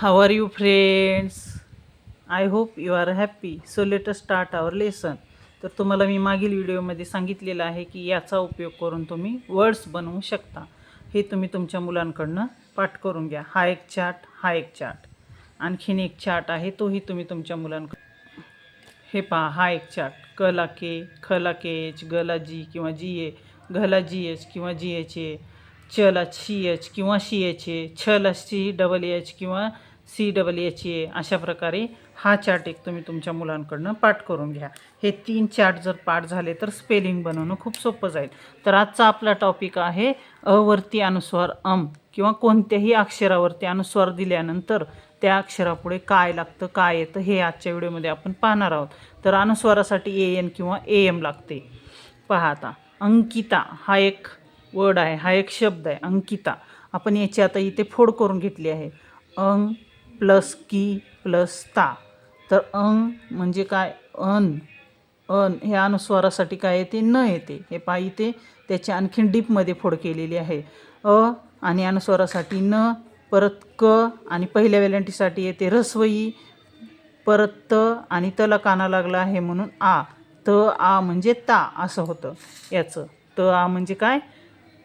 How are you friends I hope you are happy so let start our lesson तर तुम्हाला मी मागील व्हिडिओमध्ये सांगितलेलं आहे की याचा उपयोग करून तुम्ही वर्ड्स बनवू शकता. हे तुम्ही तुमच्या मुलांकडनं पाठ करून घ्या. हा एक चार्ट हा एक चार्ट आणखीन एक चार्ट आहे तोही तुम्ही तुमच्या मुलांकडे हे पहा हा एक चार्ट क ला के ख ला के एच ग ला जी किंवा जी ए घ ला जी एच किंवा जी एच ए च ला सी एच किंवा सी एच ए छ ला सी डबल एच किंवा सी डबल एच ए अशा प्रकारे हा चार्ट एक तुम्ही तुमच्या मुलांकडनं पाठ करून घ्या. हे तीन चार्ट जर पाठ झाले तर स्पेलिंग बनवणं खूप सोपं जाईल. तर आजचा आपला टॉपिक आहे अवरती अनुस्वार अम किंवा कोणत्याही अक्षरावरती अनुस्वार दिल्यानंतर त्या अक्षरापुढे काय लागतं काय येतं हे आजच्या व्हिडिओमध्ये आपण पाहणार आहोत. तर अनुस्वारासाठी ए एन किंवा ए एम लागते. पहा आता अंकिता हा एक वर्ड आहे हा एक शब्द आहे अंकिता. आपण याची आता इथे फोड करून घेतली आहे. अंग प्लस की प्लस ता. तर अंग म्हणजे काय? अन. अन ह्या अनुस्वारासाठी काय येते? न येते. हे पा इथे. त्याची आणखीन डीपमध्ये फोड केलेली आहे. अ आणि अनुस्वारासाठी न परत क आणि पहिल्या वेलांटीसाठी येते रसवई परत त आणि तला काना लागला आहे म्हणून आ. त आ म्हणजे ता असं होतं याचं. त आ म्हणजे काय?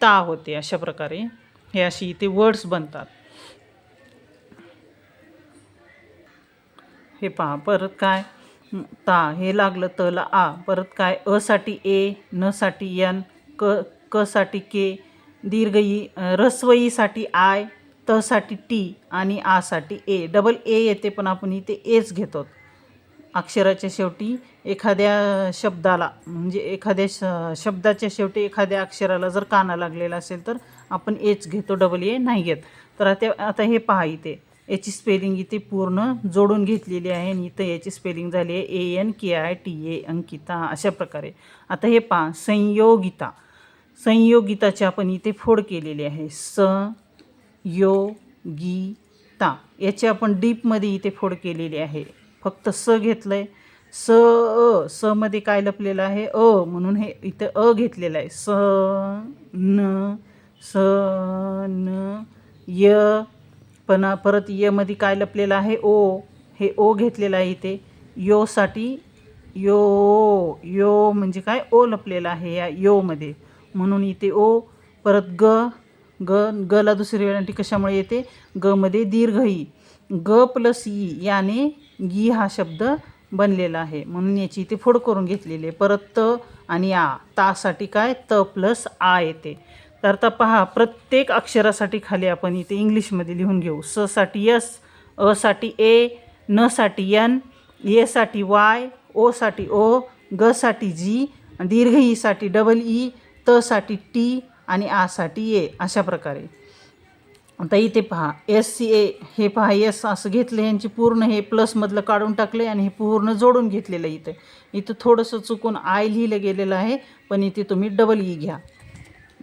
ता होते अशा प्रकारे. हे अशी इथे वर्ड्स बनतात. हे पहा परत काय? ता हे लागलं तला आ परत काय? अ साठी ए न साठी यन क क साठी के दीर्घ ई रस्वईसाठी आय त साठी टी आणि आ साठी ए. डबल ए येते पण आपण इथे एच घेतो. अक्षराच्या शेवटी एखाद्या शब्दाला म्हणजे एखाद्या श शब्दाच्या शेवटी एखाद्या अक्षराला जर काना लागलेला असेल तर आपण एच घेतो डबल ए नाही घेत. तर आता आता हे पहा इथे. याची स्पेलिंग इथे पूर्ण जोडून घेतलेली आहे आणि इथं याची स्पेलिंग झाली आहे A N K I T A Ankita अशा प्रकारे. आता हे पहा संयोगिता. संयोगिताची आपण इथे फोड केलेली आहे. स यो गी ता याची आपण डीपमध्ये इथे फोड केलेली आहे. फक्त स घेतलं आहे स अ स मध्ये काय लपलेलं आहे? अ म्हणून हे इथं अ घेतलेलं आहे. स न स न य पण परत यमध्ये काय लपलेलं आहे? ओ. हे ओ घेतलेलं आहे इथे. योसाठी यो यो म्हणजे काय? ओ लपलेलं आहे या योमध्ये म्हणून इथे ओ परत ग ग गला दुसरी वेळांटी कशामुळे येते? गमध्ये दीर्घ ई ग प्लस ई याने गी हा शब्द बनलेला आहे. म्हणून याची इथे फोड करून घेतलेली आहे. परत त आणि आ. तासाठी काय? त प्लस आ येते. तर आता पहा प्रत्येक अक्षरासाठी खाली आपण इथे इंग्लिशमध्ये लिहून घेऊ. स साठी यस अ साठी ए न साठी यन ए साठी वाय ओ साठी ओ ग साठी जी दीर्घ ई साठी डबल ई त साठी टी आणि आ साठी ए अशा प्रकारे. आता इथे पहा एस सी ए हे पहा एस असं घेतलं यांची पूर्ण हे प्लसमधलं काढून टाकले आणि हे पूर्ण जोडून घेतलेलं आहे इथं. इथं थोडंसं चुकून आय लिहिलं गेलेलं आहे पण इथे तुम्ही डबल ई e घ्या.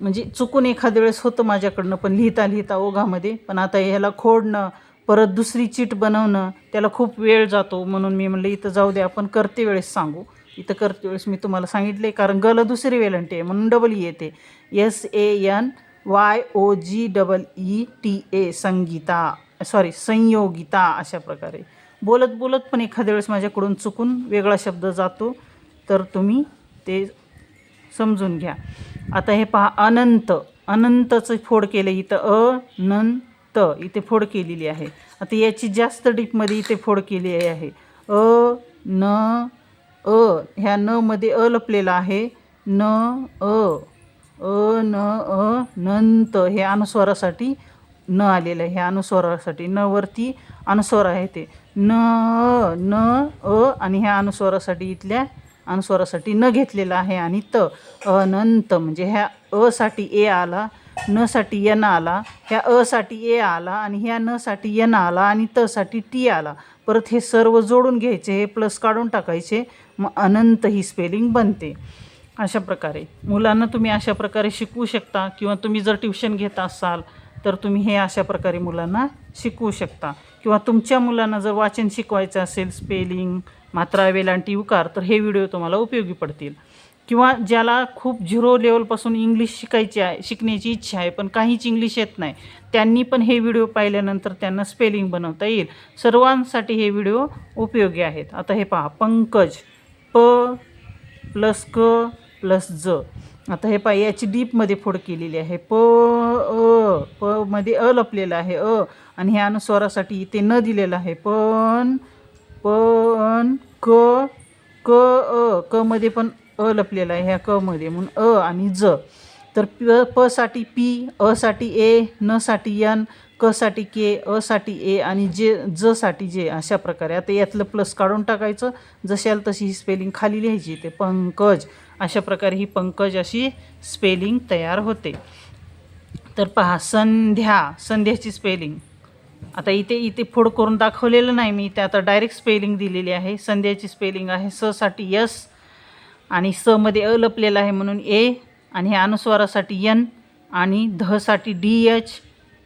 म्हणजे चुकून एखाद्या वेळेस होतं माझ्याकडनं पण लिहिता लिहिता ओघामध्ये. पण आता ह्याला खोडणं परत दुसरी चीट बनवणं त्याला खूप वेळ जातो म्हणून मी म्हणलं इथं जाऊ दे आपण करते वेळेस सांगू. इथं करते वेळेस मी तुम्हाला सांगितले कारण गलं दुसरी वेलंटी आहे म्हणून डबल ई e येते. S A N Y O G double E T A Sangeeta sorry Sanyogita अशा प्रकारे. बोलत बोलत पण एखाद्या वेळेस माझ्याकडून चुकून वेगळा शब्द जातो तर तुम्ही ते समजून घ्या. आता हे पहा अनंत. अनंतचं फोड केलं इथं अ इथे फोड केलेली आहे. आता याची जास्त डीपमध्ये इथे फोड केली आहे. अ न अ. ह्या नमध्ये अ लपलेलं आहे. न अ. अ न अ नंत. हे अनुस्वारासाठी न आलेलं आहे. ह्या अनुस्वारासाठी न वरती अनुस्वार आहे ते. न न अ आणि ह्या अनुस्वारासाठी इथल्या अनुस्वारासाठी न घेतलेला आहे आणि त अनंत म्हणजे ह्या अ साठी ए आला न साठी यन आला ह्या अ साठी ए आला आणि ह्या न साठी यन आला आणि त साठी टी आला. परत हे सर्व जोडून घ्यायचे हे प्लस काढून टाकायचे मग अनंत ही स्पेलिंग बनते. अशा प्रकारे. मुलांना तुम्ही अशा प्रकारे शिकवू शकता किंवा तुम्ही जर ट्युशन घेत असाल तर तुम्ही हे अशा प्रकारे मुलांना शिकवू शकता. किंवा तुमच्या मुलांना जर वाचन शिकवायचं असेल स्पेलिंग मात्रा वेलांटी उकार तर हे व्हिडिओ तुम्हाला उपयोगी पडतील. किंवा ज्याला खूप झिरो लेवलपासून इंग्लिश शिकायची आहे शिकण्याची इच्छा आहे पण काहीच इंग्लिश येत नाही त्यांनी पण हे व्हिडिओ पाहिल्यानंतर त्यांना स्पेलिंग बनवता येईल. सर्वांसाठी हे व्हिडिओ उपयोगी आहेत. आता हे पहा पंकज प प्लस क प्लस ज. आता हे पहा याची डीपमध्ये फोड केलेली आहे. प अ प मध्ये अ लपलेलं आहे अ. आणि ह्या अनुस्वारासाठी इथे न दिलेलं आहे पण पण क क अ क मध्ये पण अ लपलेला आहे ह्या क मध्ये. म्हणून अ आणि ज. तर प प साठी पी अ साठी ए न साठी यन क साठी के अ साठी ए आणि जे ज साठी जे अशा प्रकारे. आता यातलं प्लस काढून टाकायचं. जशाल तशी ही स्पेलिंग खाली लिहायची ते पंकज. अशा प्रकारे ही पंकज अशी स्पेलिंग तयार होते. तर पहा संध्या. संध्याची स्पेलिंग. आता इथे इथे फोड करून दाखवलेलं नाही मी. इथे आता डायरेक्ट स्पेलिंग दिलेली आहे. संध्याची स्पेलिंग आहे. स साठी यस आणि स मध्ये अ लपलेलं आहे म्हणून ए आणि ह्या अनुस्वारासाठी यन आणि धसाठी डी एच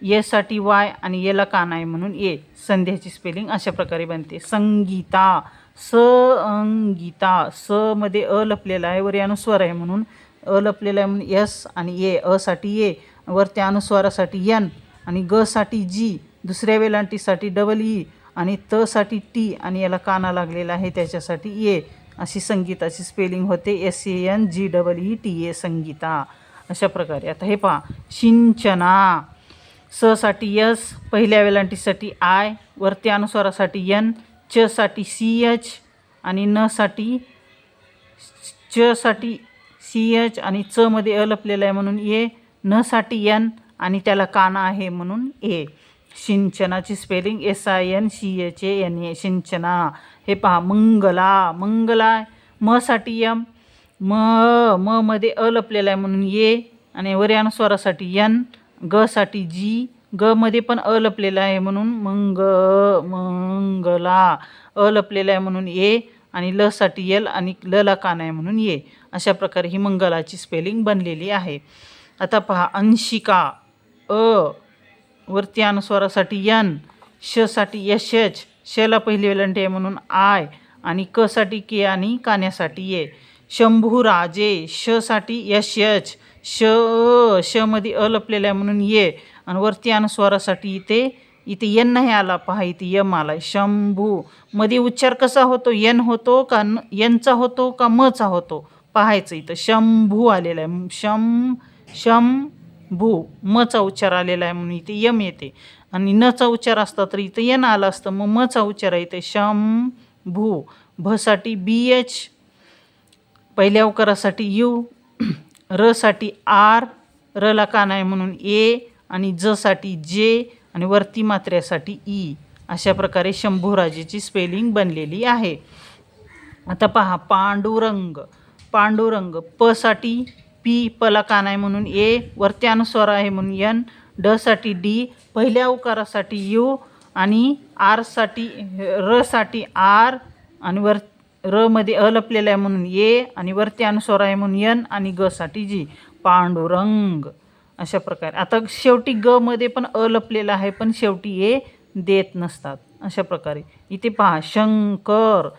येसाठी वाय आणि येला कान आहे म्हणून ए. संध्याची स्पेलिंग अशा प्रकारे बनते. संगीता स अंगीता स मध्ये अ लपलेला आहे. वर अनुस्वार आहे म्हणून अ लपलेला आहे म्हणून यस आणि ए. अ साठी ए. वरती अनुस्वारासाठी यन आणि ग साठी जी. दुसऱ्या वेलांटीसाठी डबल ई e आणि त साठी टी आणि याला काना लागलेला आहे त्याच्यासाठी ए अशी संगीताची स्पेलिंग होते. S A N G double E T A Sangeeta. अशा प्रकारे. आता हे पहा. सिंचना ससाठी यस पहिल्या वेलांटीसाठी आय वरती अनुस्वारासाठी यन च साठी सी एच आणि न साठी सी एच आणि च मध्ये अ लपलेलं आहे म्हणून ए न साठी एन आणि त्याला काना आहे म्हणून ए सिंचनाची spelling S I N C H A N A सिंचना. हे पहा मंगला. मंगला म साठी यम म म मध्ये अ लपलेला आहे म्हणून ए आणि वरयानुस्वारासाठी यन ग साठी जी ग मध्ये पण अ लपलेला आहे म्हणून मंग मंगला. अ लपलेला आहे म्हणून ए आणि ल साठी यल आणि ल ला कान आहे म्हणून ये अशा प्रकारे ही मंगलाची स्पेलिंग बनलेली आहे. आता पहा अंशिका. अ वरती अनुस्वारासाठी यन श साठी यश एच शला पहिली वेलंटी आहे म्हणून आय आणि क साठी के आणि कान्यासाठी ये शंभूराजे श साठी यश एच श शमध्ये श मध्ये अ लपलेलं आहे म्हणून ये. आणि वरती अनुस्वारासाठी इथे इथे यन नाही आला पहा इथे यम आला शंभू मध्ये उच्चार कसा होतो? यन होतो का न यनचा होतो का मचा होतो? पाहायचं इथं. शंभू आलेला आहे. शं शं भू मचा उच्चार आलेला आहे म्हणून इथे यम येते. आणि नचा उच्चार असता तर इथं यन आलं असतं मग मचा उच्चार आहे इथे शं भू. भसाठी बी एच पहिल्या अवकारासाठी यू रसाठी आर रला कान आहे म्हणून ए आणि जसाठी जे आणि वरती मात्र्यासाठी ई. अशा प्रकारे शंभूराजेची स्पेलिंग बनलेली आहे. आता पहा पांडुरंग. पांडुरंग प साठी पी पलकान आहे म्हणून ए वरती अनुस्वार आहे म्हणून यन डसाठी डी पहिल्या उकारासाठी यू आणि आरसाठी रसाठी र साठी आर आणि वर र मध्ये अ लपलेलं आहे म्हणून ए आणि वरती अनुस्वार आहे म्हणून यन आणि ग साठी जी पांडुरंग. अशा प्रकारे. आता शेवटी ग मध्ये पण अ लपलेलं आहे पण शेवटी ए देत नसतात. अशा प्रकारे. इथे पहा शंकर.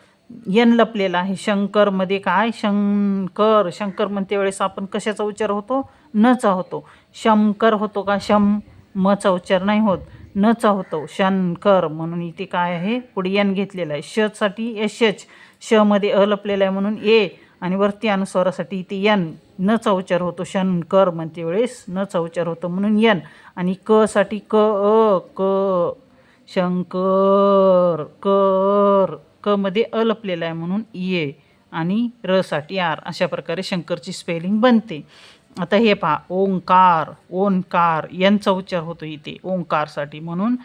यन लपलेलं आहे. शंकरमध्ये काय? शंकर शंकर म्हणते वेळेस आपण कशाचा उच्चार होतो? नचा होतो. शंकर होतो का? शम मचा उच्चार नाही होत. नचा होतो. शंकर म्हणून इथे काय आहे? पुढे यन घेतलेलं आहे. शसाठी साठी एश एच. शमध्ये अ लपलेलं आहे म्हणून ए आणि वरती अनुस्वारासाठी इथे यन. नचा उच्चार होतो. शंकर म्हणते वेळेस नचा उच्चार होतो म्हणून यन. आणि क साठी क अ क. शंकर कर. क मध्ये अ लपलेला आहे म्हणून ये आणि र आर अशा प्रकारे शंकरची स्पेलिंग बनते. आता हे पहा ओंकार ओंकार यांचा उच्चार होतो इथे. ओंकारसाठी म्हणून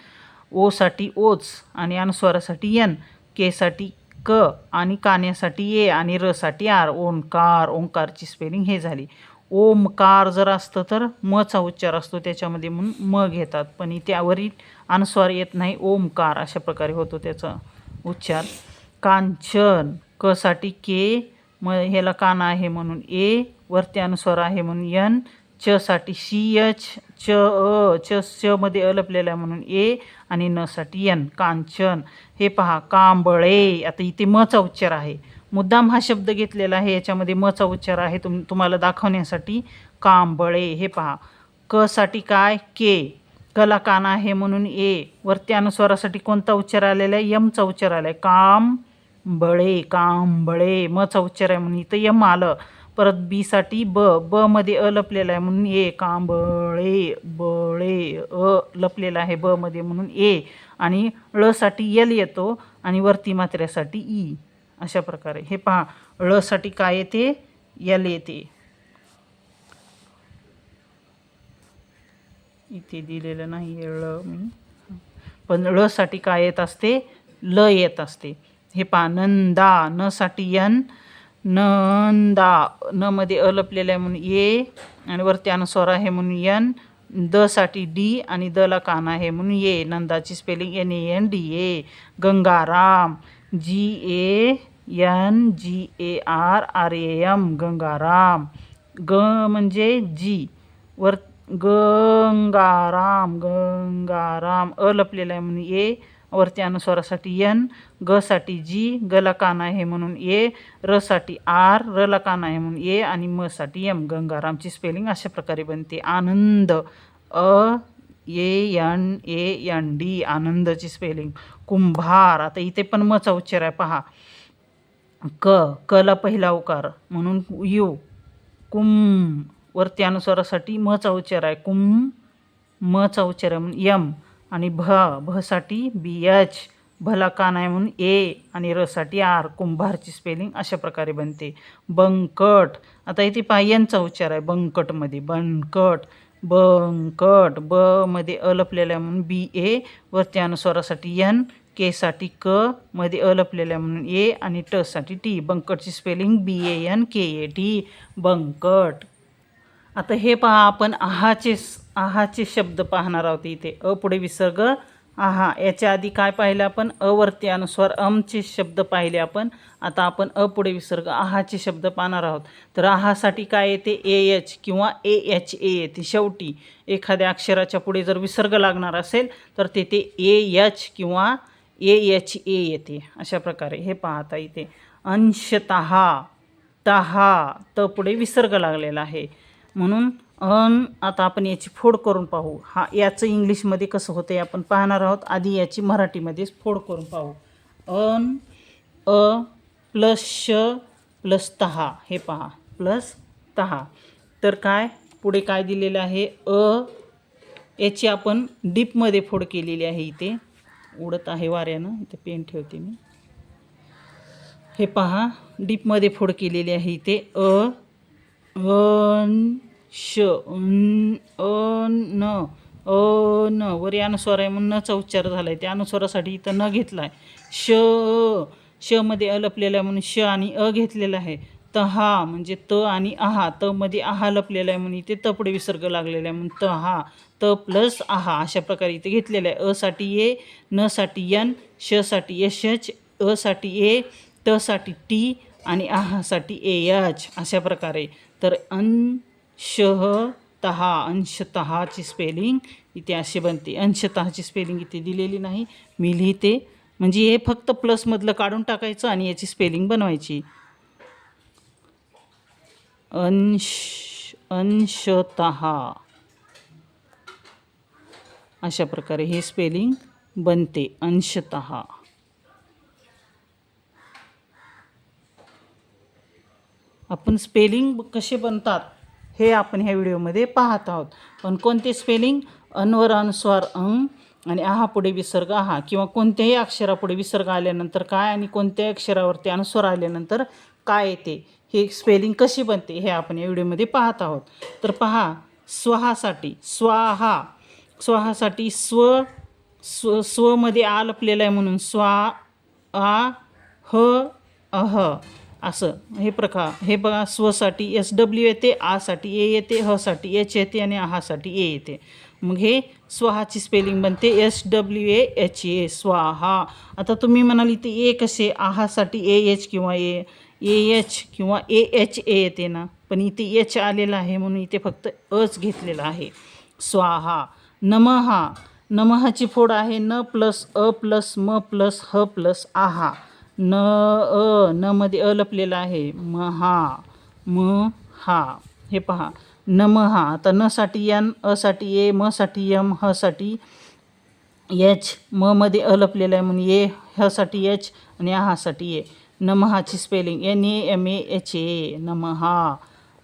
ओसाठी ओच आणि अनुस्वारासाठी यन केसाठी क आणि कान्यासाठी ए आणि र आर. ओंकार ओंकारची स्पेलिंग हे झाली. ओमकार जर असतं तर मचा उच्चार असतो त्याच्यामध्ये म्हणून म घेतात. पण त्यावरील अनुस्वार येत नाही ओमकार अशा प्रकारे होतो त्याचा. उच्चार. कांचन क साठी के म ह्याला काना आहे म्हणून ए वरती अनुस्वार आहे म्हणून यन च साठी सी एच च अ च च मध्ये अ आहे म्हणून ए आणि न साठी यन. कांचन. हे पहा कांबळे. आता इथे मचा उच्चार आहे. मुद्दाम हा शब्द घेतलेला आहे याच्यामध्ये मचा उच्चार आहे तुम तुम्हाला दाखवण्यासाठी. कांबळे. हे पहा क साठी काय? के. कला कान आहे म्हणून ए. वरती अनुस्वारासाठी कोणता उच्चार आलेला आहे? यमचा उच्चार आला आहे काम बळे कांबळे मचा उच्चार आहे म्हणून इथं यम आलं. परत बी साठी ब ब मध्ये अ लपलेला आहे म्हणून ए. कांबळे बळे अ लपलेला आहे ब मध्ये म्हणून ए. आणि ळ साठी यल येतो आणि वरती मात्र्यासाठी ई. अशा प्रकारे. हे पहा. ळ साठी काय येते? यल येते. इथे दिलेलं नाही ळ मी. पण ळ साठी काय येत असते? ल येत असते. हे पहा नंदा न साठी यन नंदा न मध्ये अ लपलेलं आहे म्हणून ए आणि वरती अनुस्वार आहे म्हणून यन द साठी डी आणि द ला कान आहे म्हणून A. नंदाची spelling N A N D A Gangaram G A N G A R R A M Gangaram ग म्हणजे जी. वर गंगाराम गंगाराम अ लपलेला आहे म्हणून ए. वरती अनुस्वारासाठी यन ग साठी जी गला कान आहे म्हणून ए. र साठी आर र ला कान आहे म्हणून ए आणि म साठी एम. गंगारामची स्पेलिंग अशा प्रकारे बनते. आनंद. अ A N A N D. आनंदची spelling कुंभार. आता इथे पण मचा उच्चार आहे पहा. क कला पहिला उकार म्हणून यू. कुम वरती अनुस्वारासाठी मचा उच्चार आहे. कुम मचा उच्चार आहे म्हणून यम आणि भ भसाठी बी एच भला कान आहे म्हणून ए आणि रसाठी आर. कुंभारची स्पेलिंग अशा प्रकारे बनते. बंकट. आता इथे पहा यांचा उच्चार आहे बंकटमध्ये. बंकट बंकट ब मध्ये अ आहे म्हणून बी ए. वरती अनुस्वारासाठी यन केसाठी क मध्ये अ आहे म्हणून ए आणि टसाठी T. बंकटची spelling B A N K A T. Bankat. आता हे पहा आपण आहाचे आहाचे शब्द पाहणार आहोत इथे. अ पुढे विसर्ग आहा. याच्या आधी काय पाहिलं आपण? अवरती अनुस्वार अमचे शब्द पाहिले आपण. आता आपण अ पुढे विसर्ग आहाचे शब्द पाहणार आहोत. तर आहासाठी काय येते? ए एच किंवा ए एच ए येते. शेवटी एखाद्या अक्षराच्या पुढे जर विसर्ग लागणार असेल तर तेथे ए एच किंवा ए एच ए येते. अशा प्रकारे. हे पाहता इथे. अंशतः तहा त पुढे विसर्ग लागलेला आहे. म्हणून अन आता आपण याची फोड करून पाहू. हा याचं इंग्लिशमध्ये कसं होतं आहे आपण पाहणार आहोत. आधी याची मराठीमध्येच फोड करून पाहू. अन अ प्लस श प्लस तहा. हे पहा. प्लस तहा. तर काय? पुढे काय दिलेलं आहे? अ याची आपण डीपमध्ये फोड केलेली आहे इथे. उडत आहे वाऱ्यानं. इथे पेन ठेवते मी. हे पहा. डीपमध्ये फोड केलेली आहे इथे. अ अन श अन अन अन. वर या अनुस्वार आहे म्हणून नचा उच्चार झाला आहे त्या अनुस्वारासाठी इथं न घेतला आहे श श मध्ये अ लपलेला आहे म्हणून श आणि अ घेतलेला आहे. तहा म्हणजे त आणि आहा त मध्ये आहा लपलेला आहे म्हणून इथे तपडे विसर्ग लागलेला आहे म्हणून तहा त प्लस आहा अशा प्रकारे इथे घेतलेलं आहे. अ साठी ए न साठी यन श साठी एश एच अ साठी ए त साठी टी आणि आहासाठी ए एच अशा प्रकारे. तर अंशः तहा अंशतहाची स्पेलिंग इथे अशी बनते. अंशतहाची स्पेलिंग इथे दिलेली नाही. मी लिहिते. म्हणजे हे फक्त प्लसमधलं काढून टाकायचं आणि याची स्पेलिंग बनवायची. अंश अंशतः. अशा प्रकारे हे स्पेलिंग बनते. अंशतः. आपण स्पेलिंग कसे बनतात हे आपण ह्या व्हिडिओमध्ये पाहत आहोत. पण कोणते स्पेलिंग अनवर अनुस्वार अंग आणि आहा पुढे विसर्ग आहा किंवा कोणत्याही अक्षरापुढे विसर्ग आल्यानंतर काय आणि कोणत्याही अक्षरावरती अनुस्वार आल्यानंतर काय येते? हे स्पेलिंग कशी बनते हे आपण या व्हिडिओमध्ये पाहत आहोत. तर पहा स्वहासाठी स्वाहा. स्वाहासाठी स्व स्व स्वमध्ये आ लपलेलं आहे म्हणून स्वा आ ह अह. असं. हे प्रकार हे बघा स्वसाठी एस डब्ल्यू येते आसाठी ए येते हसाठी एच येते आणि आहासाठी ए येते. मग हे स्वाहाची स्पेलिंग बनते. S W A H A स्वाहा. आता तुम्ही म्हणाल इथे ए कसे? आहासाठी ए एच किंवा ए ए एच किंवा ए एच ए येते ना. पण इथे एच आलेलं आहे म्हणून इथे फक्त अच घेतलेला आहे. स्वाहा. नमहा. नमहाची फोड आहे न प्लस अ प्लस म प्लस ह प्लस आहा न अ न मध्ये अ लपलेला आहे हा म हा. हे पहा. नमहा आता न साठी यन अ साठी ए म साठी यम ह साठी एच म मध्ये अ लपलेलं आहे म्हणून ए ह्यासाठी एच आणि आहासाठी A. नमहाची spelling N A M A H A नमहा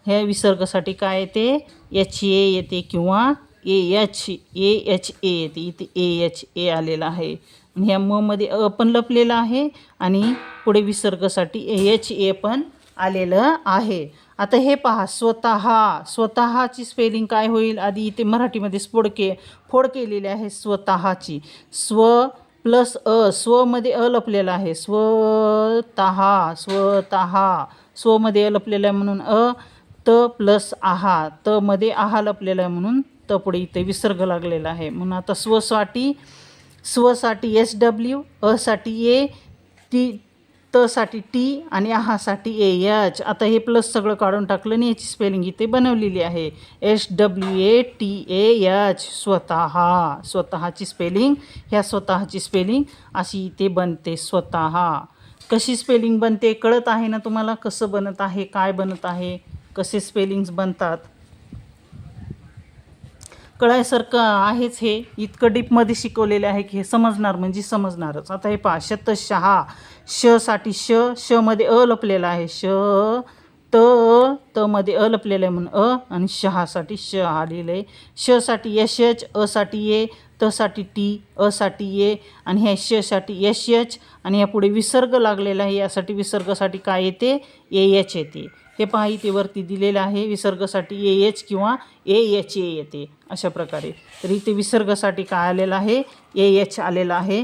ह्या विसर्गासाठी काय येते? एच ए येते किंवा ए एच ए एच ए येते. इथे ए एच ए आलेला आहे. आणि ह्या म मध्ये अ पण लपलेलं आहे आणि पुढे विसर्गासाठी ए एच ए पण आलेलं आहे. आता हे पहा स्वतः स्वतःची स्पेलिंग काय होईल? आधी इथे मराठीमध्ये स्फोडके फोड केलेली आहे स्वतःची. स्व प्लस अ स्वमध्ये अ लपलेलं आहे. स्वतः स्वतः. स्वमध्ये अ लपलेलं आहे म्हणून अ त प्लस आहा. त मध्ये आहा लपलेला आहे म्हणून त पुढे इथे विसर्ग लागलेला आहे. म्हणून आता स्वसाठी स्वसाठी एस डब्ल्यू असाठी ए टी तसाठी टी आणि आहासाठी ए एच आता हे प्लस सगळं काढून टाकलं आणि याची स्पेलिंग इथे बनवलेली आहे. S W A T A H स्वतः स्वतःची स्पेलिंग ह्या स्वतःची स्पेलिंग अशी इथे बनते स्वतः. कशी स्पेलिंग बनते कळत आहे ना तुम्हाला? कसं बनत आहे काय बनत आहे? कसे स्पेलिंग्स बनतात? कळायसारखं आहेच हे. इतकं डीपमध्ये शिकवलेलं आहे की हे समजणार म्हणजे समजणारच. आता हे पहा शतशहा श साठी श श मध्ये अ लपलेला आहे. श त त मध्ये अ लपलेलं आहे म्हणून अ आणि शहासाठी श आलेलं आहे श साठी यश एच अ साठी ए त साठी टी अ साठी ए आणि ह्या श साठी यश एच आणि यापुढे विसर्ग लागलेला आहे. यासाठी विसर्गासाठी काय येते? ए एच येते. हे पहा इथे वरती दिलेलं आहे विसर्गासाठी ए एच किंवा ए एच ए येते अशा प्रकारे. तर इथे विसर्गासाठी काय आलेलं आहे? ए एच आलेलं आहे.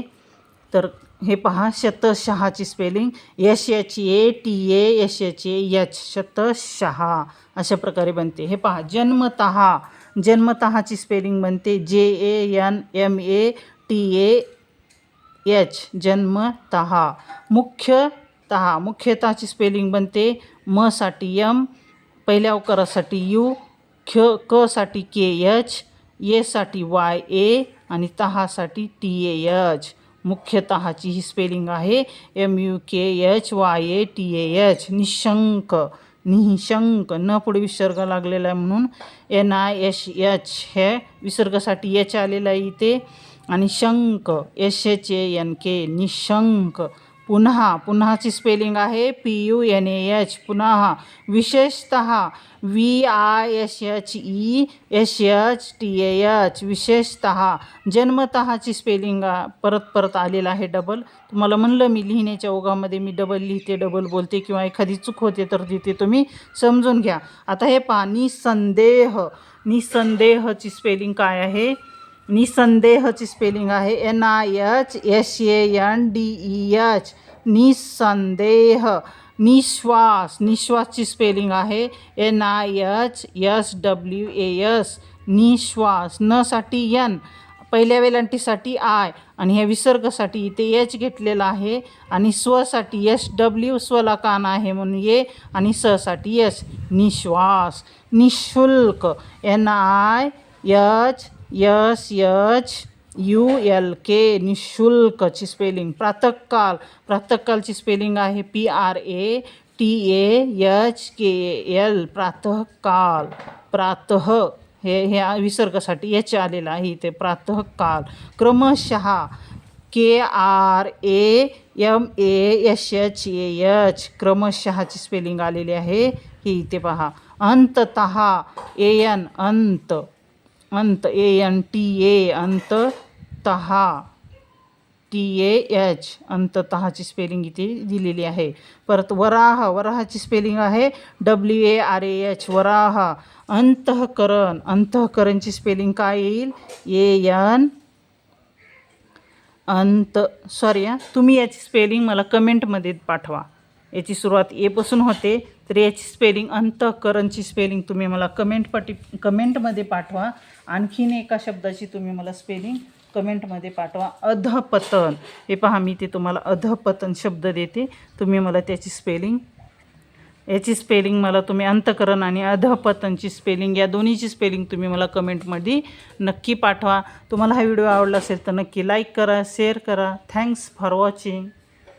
तर हे पहा शतशहाची spelling S H A T A S H A H शतशहा अशा प्रकारे बनते. हे पहा जन्मतहा जन्मतःची स्पेलिंग बनते. J A N M A T A H मुख्य मुख्यतः मुख्यतःची स्पेलिंग बनते म साठी यम पहिल्या अवकारासाठी यू ख क साठी के एच ए साठी वाय ए आणि तहासाठी टी ए एच. मुख्यतःची ही स्पेलिंग आहे. M U K H Y A T A H Nishank. निशंक. न पुढे विसर्ग लागलेला आहे म्हणून एन आय एश एच हे विसर्गासाठी एच आलेलं आहे इथे. आणि शंक. S H A N K Nishank. पुन्हा पुन्हाची स्पेलिंग आहे P U N A H पुन्हा विशेषत V I S H E S H T A H विशेषत जन्मतःची स्पेलिंग परत परत आलेलं आहे डबल तुम्हाला म्हणलं मी लिहिण्याच्या ओघामध्ये मी डबल लिहिते डबल बोलते किंवा एखादी चूक होते तर तिथे तुम्ही समजून घ्या. आता हे पहा निसंदेह. निसंदेहची स्पेलिंग काय आहे? निसंदेहची स्पेलिंग आहे. N I H S A N D E H निसंदेह. निश्वास. निश्वासची स्पेलिंग आहे. N I H S W A S निश्वास. न साठी एन पहिल्या वेलांटीसाठी आय आणि ह्या विसर्गासाठी इथे एच घेतलेला आहे. आणि स्वसाठी एस डब्ल्यू स्वला कान आहे म्हणून ये आणि ससाठी एस निश्वास. निशुल्क. N I H S H U L K निशुल्कची spelling प्रातःकाल. प्रातःकालची स्पेलिंग आहे P R A T A H K L प्रातःकाल. प्रातः. हे ह्या विसर्गासाठी एच आलेलं आहे इथे. प्रातःकाल. क्रमशः K R A M A S H A H क्रमशःची spelling आलेली आहे. ही इथे पहा. अंततः. ए एन अंत. अंत ए एन टी ए अंत तहा टी ए एच. अंततःची स्पेलिंग इथे दिलेली आहे. परत वराह वराहाची स्पेलिंग आहे. W A R A H वराह. अंतःकरण अंतःकरणची स्पेलिंग काय येईल? ए एन अंत सॉरी तुम्ही याची स्पेलिंग मला कमेंटमध्ये पाठवा. याची सुरुवात एपासून होते. तर याची स्पेलिंग अंतःकरणची स्पेलिंग तुम्ही मला कमेंट कमेंटमध्ये पाठवा. आणखीन एका शब्दाची तुम्ही मला स्पेलिंग कमेंटमध्ये पाठवा. अधपतन. हे पहा मी ते तुम्हाला अधपतन शब्द देते. तुम्ही मला त्याची स्पेलिंग याची स्पेलिंग मला तुम्ही अंतकरण आणि अधपतनची स्पेलिंग या दोन्हीची स्पेलिंग तुम्ही मला कमेंटमध्ये नक्की पाठवा. तुम्हाला हा व्हिडिओ आवडला असेल तर नक्की लाईक करा शेअर करा. Thanks for watching